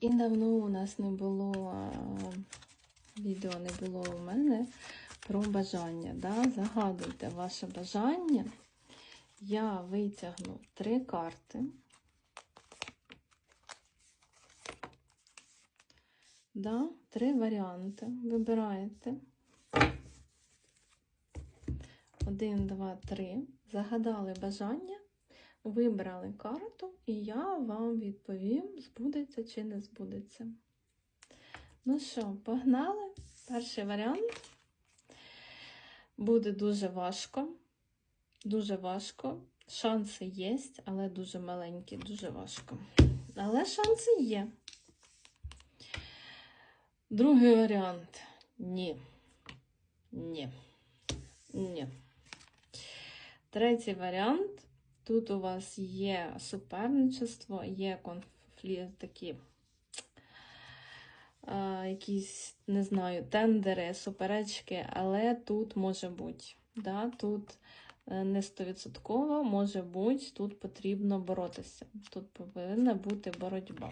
І давно у нас не було відео не було у мене про бажання. Да? Загадуйте ваше бажання. Я витягну три карти. Да? Три варіанти. Вибираєте. Один, два, три. Загадали бажання, вибрали карту, і я вам відповім, збудеться чи не збудеться. Ну що, погнали? Перший варіант. Буде дуже важко. Дуже важко. Шанси є, але дуже маленькі, дуже важко. Але шанси є. Другий варіант. Ні. Ні. Ні. Третій варіант. Тут у вас є суперничество, є конфлікт такі. Якісь, не знаю, тендери, суперечки, але тут може бути. Да? Тут е, не стовідсотково може бути, тут потрібно боротися. Тут повинна бути боротьба.